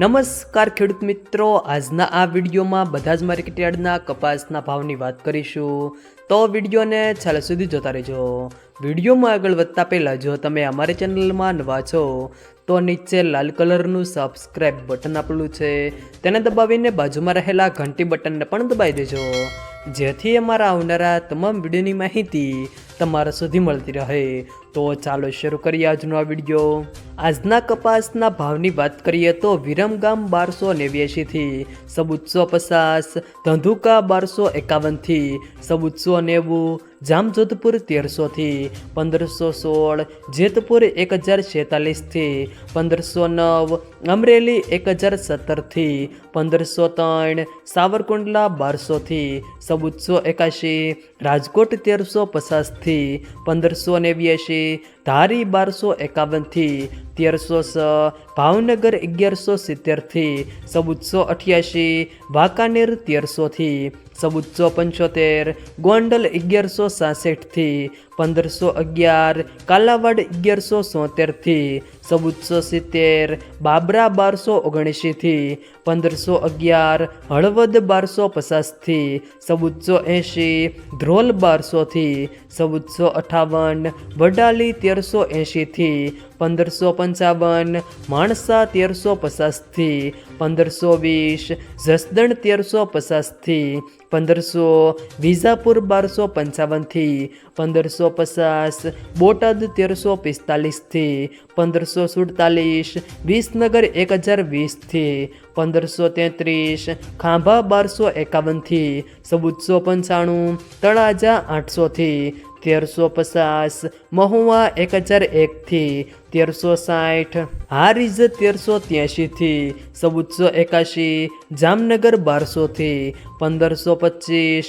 નમસ્કાર ખેડૂત મિત્રો. આજના આ વિડીયોમાં બધા જ માર્કેટયાર્ડના કપાસના ભાવની વાત કરીશું. તો વિડીયોને છેલ્લે સુધી જોતા રહેજો. વિડીયોમાં આગળ વધતા પહેલાં જો તમે અમારી ચેનલમાં નવા છો, તો નીચે લાલ કલરનું સબસ્ક્રાઇબ બટન આપેલું છે. તેને દબાવીને બાજુમાં રહેલા ઘંટી બટનને પણ દબાવી દેજો. જેથી અમારા આવનારા તમામ વિડીયોની માહિતી તમારા સુધી મળતી રહે. તો ચાલો શરૂ કરીએ આજનો આ વીડિયો. આજના કપાસના ભાવની વાત કરીએ તો વિરમગામ બારસો નેવ્યાસીથી સબુત્સો પચાસ, ધંધુકા બારસો એકાવનથી સબુત્સો નેવું, જામજોધપુર તેરસોથી, પંદરસો સોળ, જેતપુર એક હજાર છેતાલીસથી, પંદરસો નવ, અમરેલી એક હજાર સત્તરથી, પંદરસો ત્રણ, સાવરકુંડલા બારસોથી સબુત્સો એકાશી, રાજકોટ તેરસો પચાસથી, પંદરસો નેવ્યાશી, ધારી બારસો એકાવનથી તેરસો ભાવનગર અગિયારસો સિત્તેરથી સબુતસો અઠ્યાસી વાંકાનેર તેરસોથી. સબુતસો પંચોતેર, ગોંડલ અગિયારસો સાસઠથી, પંદરસો અગિયાર, કાલાવાડ અગિયારસો સોતેરથી સબુતસો સિત્તેર, બાબરા બારસો ઓગણએંશીથી, પંદરસો અગિયાર, હળવદ બારસો પચાસથી, ચૌદસો એંશી, ધ્રોલ બારસોથી, ચૌદસો અઠાવન, વડાલી તેરસો એંશીથી, પંદરસો પંચાવન, માણસા તેરસો પચાસથી, પંદરસો વીસ, જસદણ તેરસો પચાસથી પંદરસો વિઝાપુર બારસો પંચાવનથી, પંદરસો પચાસ, બોટાદ તેરસો પિસ્તાલીસથી, પંદરસો સુડતાલીસ, વિસનગર એક હજાર વીસથી, પંદરસો તેત્રીસ, ખાંભા બારસો એકાવનથી ચૌદસો પંચાણું, તળાજા આઠસોથી, તેરસો પચાસ, મહુવા એક હજાર એકથી તેરસો સાઠ. હારીજ તેરસો ત્યાંશીથી ચૌદસો એકાશી, જામનગર બારસોથી પંદરસો પચીસ,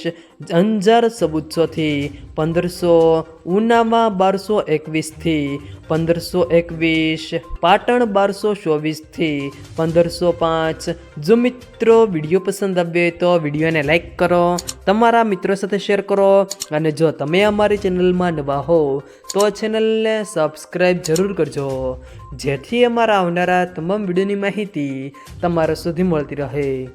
અંજાર ચૌદસોથી પંદરસો ઉનામાં બારસો એકવીસથી પંદરસો એકવીસ, પાટણ બારસો ચોવીસથી પંદરસો પાંચ. જો મિત્રો વીડિયો પસંદ આવ્યો તો વિડીયોને લાઇક કરો, તમારા મિત્રો સાથે શેર કરો અને જો તમે અમારી ચેનલમાં નવા હો તો ચેનલને સબસ્ક્રાઈબ જરૂર કરજો. જેથી અમારા આવનારા તમામ વિડીયોની માહિતી તમારા સુધી મળતી રહે.